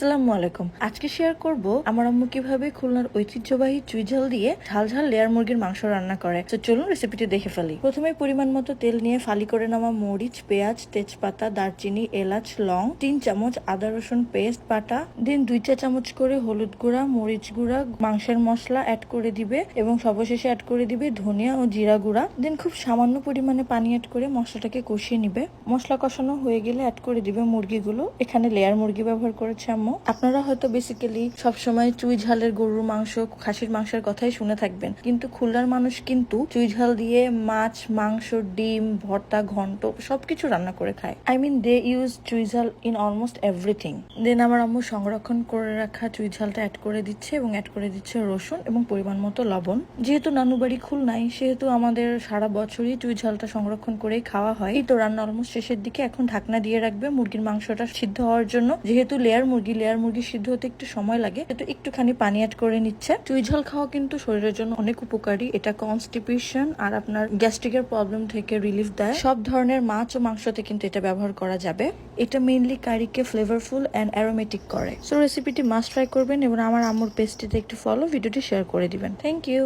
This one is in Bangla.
আসসালামু আলাইকুম। আজকে শেয়ার করব আমার আম্মু কীভাবে খুলনার ঐতিহ্যবাহী চুইঝাল দিয়ে ঝাল ঝাল লেয়ার মুরগির মাংস রান্না করে। তো চলুন রেসিপিটি দেখে ফেলি। প্রথমে পরিমাণ মতো তেল নিয়ে ফালি করে নেওয়া মরিচ, পেঁয়াজ, তেজপাতা, দারচিনি, এলাচ, লং, তিন চামচ আদা, রসুন পেস্ট বাটা দিন দুই চা চামচ করে হলুদ গুঁড়া, মরিচ গুঁড়া, মাংসের মশলা অ্যাড করে দিবে এবং সর্বশেষে অ্যাড করে দিবে ধনিয়া ও জিরা গুঁড়া। দেন খুব সামান্য পরিমাণে পানি অ্যাড করে মশলাটাকে কষিয়ে নিবে। মশলা কষানো হয়ে গেলে অ্যাড করে দিবে মুরগিগুলো। এখানে লেয়ার মুরগি ব্যবহার করেছে আম্মু। আপনারা হয়তো বেসিক্যালি সবসময় চুই ঝালের গরুর মাংস, খাসির মাংসের কথাই শুনে থাকবেন। কিন্তু খুলনার মানুষ কিন্তু চুই ঝাল দিয়ে মাছ, মাংস, ডিম, ভর্তা, ঘন্ট সবকিছু রান্না করে খায়। আই মিন দে ইউজ চুই ঝাল ইন অলমোস্ট এভরিথিং দেন আমার আম্মু সংরক্ষণ করে রাখা চুই ঝালটা অ্যাড করে দিচ্ছে এবং অ্যাড করে দিচ্ছে রসুন এবং পরিমাণ মতো লবণ। যেহেতু নানু বাড়ি খুলনাই সেহেতু আমাদের সারা বছরই চুই ঝালটা সংরক্ষণ করেই খাওয়া হয়। এই তো রান্না অলমোস্ট শেষের দিকে এখন ঢাকনা দিয়ে রাখবে। মুরগির মাংসটা সিদ্ধ হওয়ার জন্য, যেহেতু লেয়ার মুরগি লেয়ার মুরগি সিদ্ধ হতে একটু সময় লাগে তো একটুখানি পানি অ্যাড করে নিচ্ছে। চুই ঝাল খাওয়া কিন্তু শরীরের জন্য অনেক উপকারী। এটা কনস্টিপেশন আর আপনার গ্যাস্ট্রিকের প্রবলেম থেকে রিলিফ দেয়। সব ধরনের মাছ ও মাংসতে কিন্তু এটা ব্যবহার করা যাবে। এটা মেইনলি কারিকে ফ্লেভারফুল অ্যান্ড অ্যারোমেটিক করে। সো রেসিপিটি মাস্ট ট্রাই করবেন এবং আমার আম্মুর পেস্টিতে একটু ফলো ভিডিওটি শেয়ার করে দিবেন। Thank you